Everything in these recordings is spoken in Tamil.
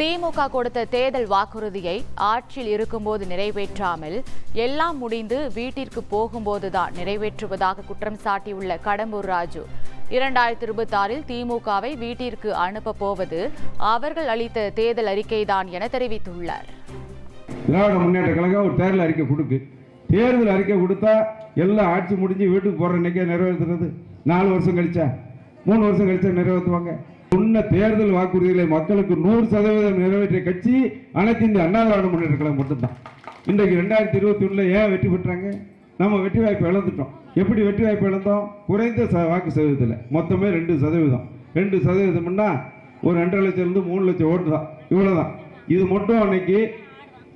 திமுக கொடுத்த தேர்தல் வாக்குறுதியை ஆட்சியில் இருக்கும்போது நிறைவேற்றாமல் எல்லாம் முடிந்து வீட்டிற்கு போகும்போதுதான் நிறைவேற்றுவதாக குற்றம் சாட்டியுள்ள கடம்பூர் ராஜு. இரண்டாயிரத்தி இருபத்தி ஆறில் திமுகவை வீட்டிற்கு அனுப்பப் போவது அவர்கள் அளித்த தேர்தல் அறிக்கைதான் என தெரிவித்துள்ளார். திராவிட முன்னேற்ற கழகம் ஒரு தேர்தல் அறிக்கை கொடுக்கு. தேர்தல் அறிக்கை கொடுத்தா எல்லாம் ஆட்சி முடிஞ்சு வீட்டுக்கு போகிற நிறைவேற்றுறது நாலு வருஷம் கழிச்சா மூணு வருஷம் கழிச்சா நிறைவேற்றுவாங்க சொன்ன தேர்தல் வாக்குறுதிகளை மக்களுக்கு நூறு சதவீதம் நிறைவேற்றிய கட்சி அனைத்து இந்த அண்ணா திராவிட முன்னேற்ற கழகம் மட்டும்தான். இன்றைக்கு ரெண்டாயிரத்தி இருபத்தி ஒன்றில் ஏன் வெற்றி பெற்றாங்க? நம்ம வெற்றி வாய்ப்பு இழந்துட்டோம். எப்படி வெற்றி வாய்ப்பு இழந்தோம்? குறைந்த ச வாக்கு சதவீதத்தில். மொத்தமே ரெண்டு சதவீதம். ரெண்டு சதவீதம்னா ஒரு ரெண்டரை லட்சம் இருந்து மூணு லட்சம் ஓட்டு தான். இவ்வளோதான் இது மட்டும் அன்னைக்கு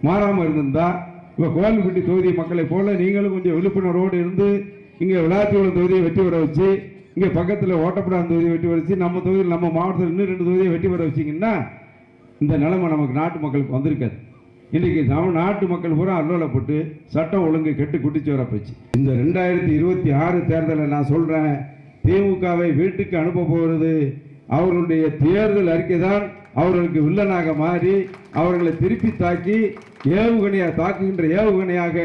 மாறாமல் இருந்திருந்தா இப்போ கோவில்பட்டி தொகுதி மக்களை போல நீங்களும் கொஞ்சம் விழிப்புணர்வோடு இருந்து இங்கே விளையாட்டு தொகுதியை வெற்றி பெற வச்சு இங்கே பக்கத்தில் ஓட்டப்படாத தொகுதியை வெட்டி பெற நம்ம தொகுதியில் நம்ம மாவட்டத்தில் இன்னும் ரெண்டு தொகுதியை வெட்டி பெற வச்சிங்கன்னா இந்த நிலைமை நமக்கு நாட்டு மக்களுக்கு வந்திருக்காது. இன்றைக்கி நம்ம நாட்டு மக்கள் பூரா அல்லோலப்பட்டு சட்டம் ஒழுங்கு கெட்டு குட்டிச்சு வர போச்சு. இந்த ரெண்டாயிரத்தி இருபத்தி ஆறு தேர்தலை நான் சொல்கிறேன் திமுகவை வீட்டுக்கு அனுப்ப போகிறது அவர்களுடைய தேர்தல் அறிக்கை தான் அவர்களுக்கு வில்லனாக மாறி அவர்களை திருப்பி தாக்கி ஏவுகணையாக தாக்குகின்ற ஏவுகணையாக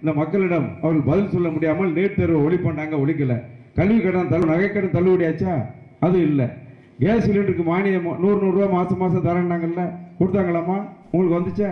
இந்த மக்களிடம் அவர்கள் பதில் சொல்ல முடியாமல் நீட் தேர்வு ஒழிப்பண்ணாங்க ஒழிக்கலை. கல்வி கடன் தள்ளு நகைக்கடன் தள்ளுபடியாச்சா? அது இல்லை. கேஸ் சிலிண்டருக்கு மானியம் நூறு நூறுரூவா மாதம் மாதம் தரேன்னாங்கல்ல கொடுத்தாங்களாம்மா? உங்களுக்கு வந்துச்சா?